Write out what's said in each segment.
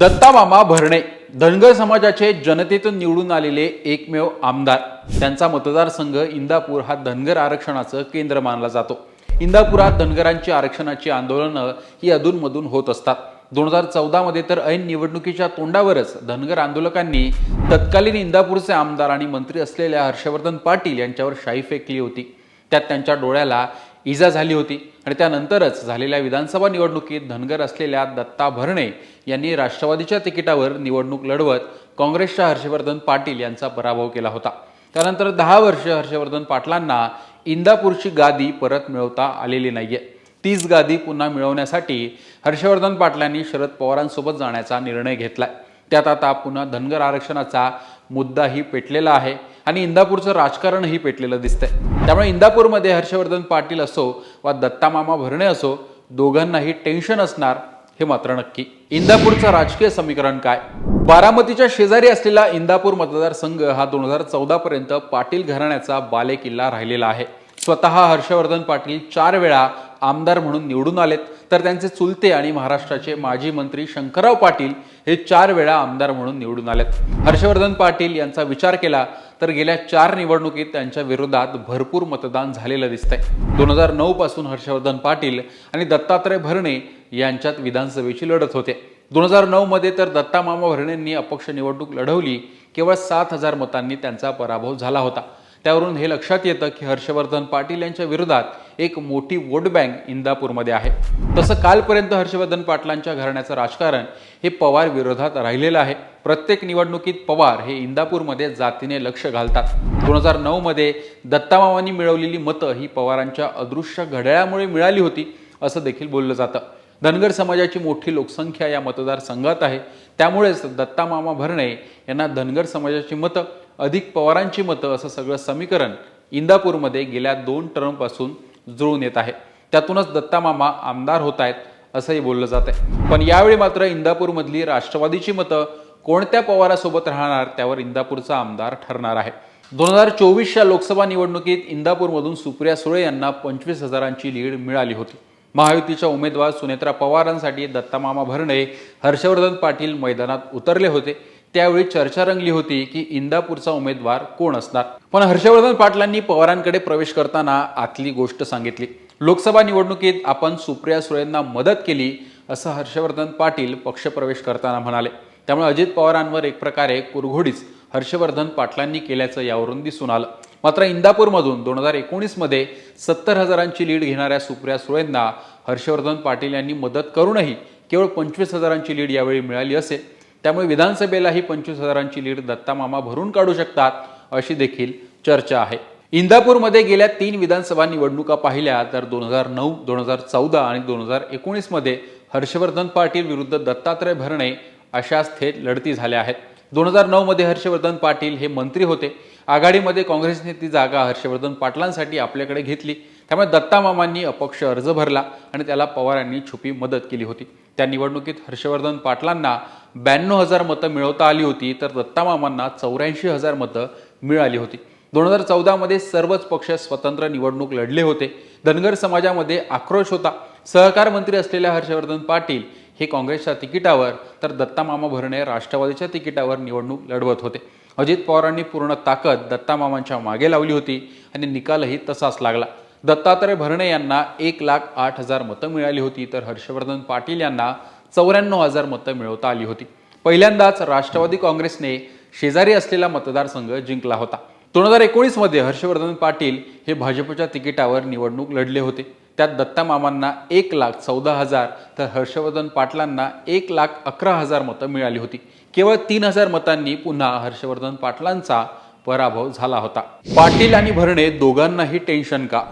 दत्तामामा भरणे. धनगर समाजाचे जनतेतून निवडून आलेले एकमेव आमदार. त्यांचा मतदारसंघ इंदापूर हा धनगर आरक्षणाचं केंद्र मानला जातो. इंदापुरात धनगरांची आरक्षणाची आंदोलनं ही अधूनमधून होत असतात. दोन हजार चौदामध्ये तर ऐन निवडणुकीच्या तोंडावरच धनगर आंदोलकांनी तत्कालीन इंदापूरचे आमदार आणि मंत्री असलेल्या हर्षवर्धन पाटील यांच्यावर शाई फेकली होती. त्यात त्यांच्या डोळ्याला इजा झाली होती. आणि त्यानंतरच झालेल्या विधानसभा निवडणुकीत धनगर असलेल्या दत्ता भरणे यांनी राष्ट्रवादीच्या तिकिटावर निवडणूक लढवत काँग्रेसच्या हर्षवर्धन पाटील यांचा पराभव केला होता. त्यानंतर दहा वर्ष हर्षवर्धन पाटलांना इंदापूरची गादी परत मिळवता आलेली नाहीये. तीच गादी पुन्हा मिळवण्यासाठी हर्षवर्धन पाटलांनी शरद पवारांसोबत जाण्याचा निर्णय घेतलाय. त्यात आता पुन्हा धनगर आरक्षणाचा मुद्दाही पेटलेला आहे आणि इंदापूरचं राजकारणही पेटलेलं दिसतंय. त्यामुळे इंदापूरमध्ये हर्षवर्धन पाटील असो वा दत्तामामा भरणे असो दोघांनाही टेन्शन असणार हे मात्र नक्की. इंदापूरचं राजकीय समीकरण काय? बारामतीच्या शेजारी असलेला इंदापूर मतदारसंघ हा दोन हजार चौदा पर्यंत पाटील घराण्याचा बालेकिल्ला राहिलेला आहे. स्वतः हर्षवर्धन पाटील चार वेळा आमदार म्हणून निवडून आलेत. तर त्यांचे चुलते आणि महाराष्ट्राचे माजी मंत्री शंकरराव पाटील हे चार वेळा आमदार म्हणून निवडून आलेत. हर्षवर्धन पाटील यांचा विचार केला तर गेल्या चार निवडणुकीत त्यांच्या विरोधात भरपूर मतदान झालेलं दिसतंय. दोन हजार नऊ पासून हर्षवर्धन पाटील आणि दत्तात्रय भरणे यांच्यात विधानसभेची लढत होते. दोन हजार नऊ मध्ये तर दत्ता मामा भरणेंनी अपक्ष निवडणूक लढवली केवळ सात हजार मतांनी त्यांचा पराभव झाला होता. त्यावरून हे लक्षात येतं की हर्षवर्धन पाटील यांच्या विरोधात एक मोठी वोट बँक इंदापूरमध्ये आहे. तसं कालपर्यंत हर्षवर्धन पाटलांच्या घराण्याचं राजकारण हे पवार विरोधात राहिलेलं आहे. प्रत्येक निवडणुकीत पवार हे इंदापूरमध्ये जातीने लक्ष घालतात. दोन हजार नऊमध्ये दत्तामावांनी दत्तामामांनी मिळवलेली मतं ही पवारांच्या अदृश्य घड्याळामुळे मिळाली होती असं देखील बोललं जातं. धनगर समाजाची मोठी लोकसंख्या या मतदारसंघात आहे. त्यामुळेच दत्तामामा भरणे यांना धनगर समाजाची मतं अधिक पवारांची मतं असं सगळं समीकरण इंदापूरमध्ये गेल्या दोन टर्मपासून जुळून येत आहे. त्यातूनच दत्तामामा आमदार होत आहेत असंही बोललं जात आहे. पण यावेळी मात्र इंदापूरमधली राष्ट्रवादीची मतं कोणत्या पवारासोबत राहणार त्यावर इंदापूरचा आमदार ठरणार आहे. दोन हजार चोवीसच्या लोकसभा निवडणुकीत इंदापूरमधून सुप्रिया सुळे यांना पंचवीस हजारांची लीड मिळाली होती. महायुतीच्या उमेदवार सुनेत्रा पवारांसाठी दत्तामामा भरणे हर्षवर्धन पाटील मैदानात उतरले होते. त्यावेळी चर्चा रंगली होती की इंदापूरचा उमेदवार कोण असणार? पण हर्षवर्धन पाटलांनी पवारांकडे प्रवेश करताना आतली गोष्ट सांगितली. लोकसभा निवडणुकीत आपण सुप्रिया सुळेंना मदत केली असं हर्षवर्धन पाटील पक्षप्रवेश करताना म्हणाले. त्यामुळे अजित पवारांवर एक प्रकारे कुरघोडीच हर्षवर्धन पाटलांनी केल्याचं यावरून दिसून आलं. मात्र इंदापूरमधून दोन हजार एकोणीसमध्ये सत्तर हजारांची लीड घेणाऱ्या सुप्रिया सुळेंना हर्षवर्धन पाटील यांनी मदत करूनही केवळ पंचवीस हजारांची लीड यावेळी मिळाली असेल त्यामुळे विधानसभेलाही पंचवीस हजारांची लीड दत्तामामा भरून काढू शकतात अशी देखील चर्चा आहे. इंदापूरमध्ये गेल्या तीन विधानसभा निवडणुका पाहिल्या तर दोन हजार नऊ दोन हजार चौदा आणि दोन हजार एकोणीसमध्ये हर्षवर्धन पाटील विरुद्ध दत्तात्रय भरणे अशाच थेट लढती झाल्या आहेत. दोन हजार नऊमध्ये हर्षवर्धन पाटील हे मंत्री होते. आघाडीमध्ये काँग्रेसने ती जागा हर्षवर्धन पाटलांसाठी आपल्याकडे घेतली. त्यामुळे दत्तामामांनी अपक्ष अर्ज भरला आणि त्याला पवारांनी छुपी मदत केली होती. त्या निवडणुकीत हर्षवर्धन पाटलांना ब्याण्णव हजार मतं मिळवता आली होती तर दत्तामामांना चौऱ्याऐंशी हजार मतं मिळाली होती. दोन हजार चौदामध्ये सर्वच पक्ष स्वतंत्र निवडणूक लढले होते. धनगर समाजामध्ये आक्रोश होता. सहकार मंत्री असलेल्या हर्षवर्धन पाटील हे काँग्रेसच्या तिकिटावर तर दत्तामामा भरणे राष्ट्रवादीच्या तिकिटावर निवडणूक लढवत होते. अजित पवारांनी पूर्ण ताकद दत्तामामांच्या मागे लावली होती आणि निकालही तसाच लागला. दत्तात्रय भरणे यांना एक लाख आठ हजार मतं मिळाली होती तर हर्षवर्धन पाटील यांना चौऱ्याण्णव हजार मतं मिळवता आली होती. पहिल्यांदाच राष्ट्रवादी काँग्रेसने शेजारी असलेला मतदारसंघ जिंकला होता. दोन हजार एकोणीसमध्ये हर्षवर्धन पाटील हे भाजपच्या तिकिटावर निवडणूक लढले होते. त्यात दत्ता मामांना एक लाख चौदा हजार तर हर्षवर्धन पाटलांना एक लाख अकरा हजार मतं मिळाली होती. केवळ तीन हजार मतांनी पुन्हा हर्षवर्धन पाटलांचा पराभव झाला होता. पाटील आणि भरणे दोघांनाही टेन्शन का?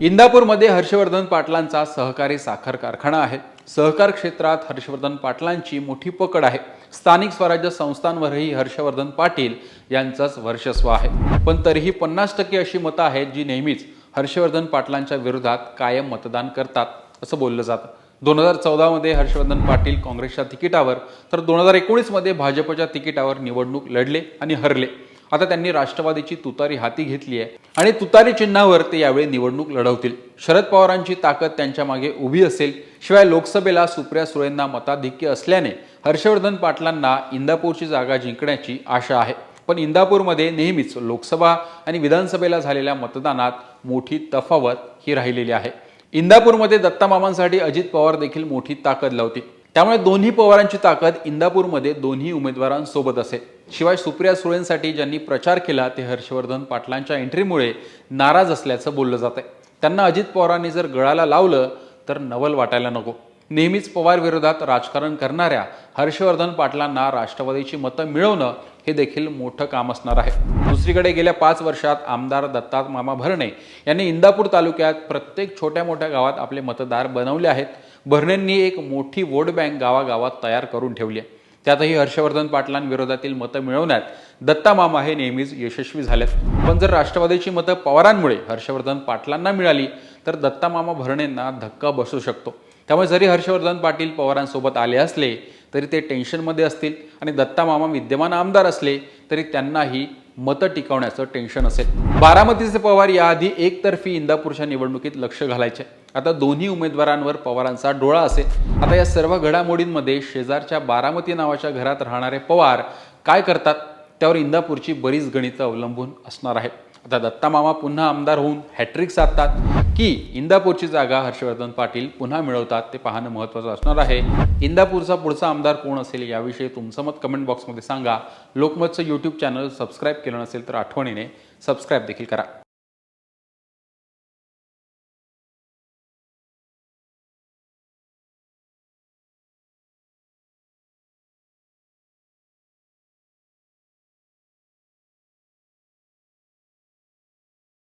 इंदापूरमध्ये हर्षवर्धन पाटलांचा सहकारी साखर कारखाना आहे. सहकार क्षेत्रात हर्षवर्धन पाटलांची मोठी पकड आहे. स्थानिक स्वराज्य संस्थांवरही हर्षवर्धन पाटील यांचंच वर्चस्व आहे. पण तरीही पन्नास टक्के अशी मतं आहेत जी नेहमीच हर्षवर्धन पाटलांच्या विरोधात कायम मतदान करतात असं बोललं जातं. दोन हजार चौदामध्ये हर्षवर्धन पाटील काँग्रेसच्या तिकिटावर तर दोन हजार एकोणीसमध्ये भाजपच्या तिकिटावर निवडणूक लढले आणि हरले. आता त्यांनी राष्ट्रवादीची तुतारी हाती घेतली आहे. आणि तुतारी चिन्हावर ते यावेळी निवडणूक लढवतील. शरद पवारांची ताकद त्यांच्या मागे उभी असेल. शिवाय लोकसभेला सुप्रिया सुळेंना मताधिक्य असल्याने हर्षवर्धन पाटलांना इंदापूरची जागा जिंकण्याची आशा आहे. पण इंदापूरमध्ये नेहमीच लोकसभा आणि विधानसभेला झालेल्या मतदानात मोठी तफावत ही राहिलेली आहे. इंदापूरमध्ये दत्तामामांसाठी अजित पवार देखील मोठी ताकद लावतील. त्यामुळे दोन्ही पवारांची ताकद इंदापूरमध्ये दोन्ही उमेदवारांसोबत असेल. शिवाय सुप्रिया सुळेंसाठी ज्यांनी प्रचार केला ते हर्षवर्धन पाटलांच्या एंट्रीमुळे नाराज असल्याचं बोललं जात आहे त्यांना अजित पवारांनी जर गळाला लावलं तर नवल वाटायला नको. नेहमीच पवार विरोधात राजकारण करणाऱ्या हर्षवर्धन पाटलांना राष्ट्रवादीची मतं मिळवणं हे देखील मोठं काम असणार आहे. दुसरीकडे गेल्या पाच वर्षात आमदार दत्तात मामा भरणे यांनी इंदापूर तालुक्यात प्रत्येक छोट्या मोठ्या गावात आपले मतदार बनवले आहेत. भरणेंनी एक मोठी वोट बँक गावागावात तयार करून ठेवली आहे. त्यातही हर्षवर्धन पाटलांविरोधातील मतं मिळवण्यात दत्ता मामा हे नेहमीच यशस्वी झालेत. पण जर राष्ट्रवादीची मतं पवारांमुळे हर्षवर्धन पाटलांना मिळाली तर दत्ता मामा भरणेंना धक्का बसू शकतो. त्यामुळे जरी हर्षवर्धन पाटील पवारांसोबत आले असले तरी ते टेन्शनमध्ये असतील आणि दत्ता मामा विद्यमान आमदार असले तरी त्यांनाही मतं टिकवण्याचं टेन्शन असेल. बारामतीचे पवार याआधी एकतर्फी इंदापूरच्या निवडणुकीत लक्ष घालायचे. आता दोन्ही उमेदवारांवर पवारांचा डोळा असेल. आता या सर्व घडामोडींमध्ये शेजारच्या बारामती नावाच्या घरात राहणारे पवार काय करतात? त्यावर इंदापूरची बरीच गणितं अवलंबून असणार आहेत. आता दत्ता मामा पुन्हा आमदार होऊन हॅट्रिक साधतात की इंदापूरची जागा हर्षवर्धन पाटील पुन्हा मिळवतात ते पाहणं महत्त्वाचं असणार आहे. इंदापूरचा पुढचा आमदार कोण असेल याविषयी तुमचं मत कमेंट बॉक्समध्ये सांगा. लोकमतचं यूट्यूब चॅनल सबस्क्राईब केलं नसेल तर आठवणीने सबस्क्राईब देखील करा.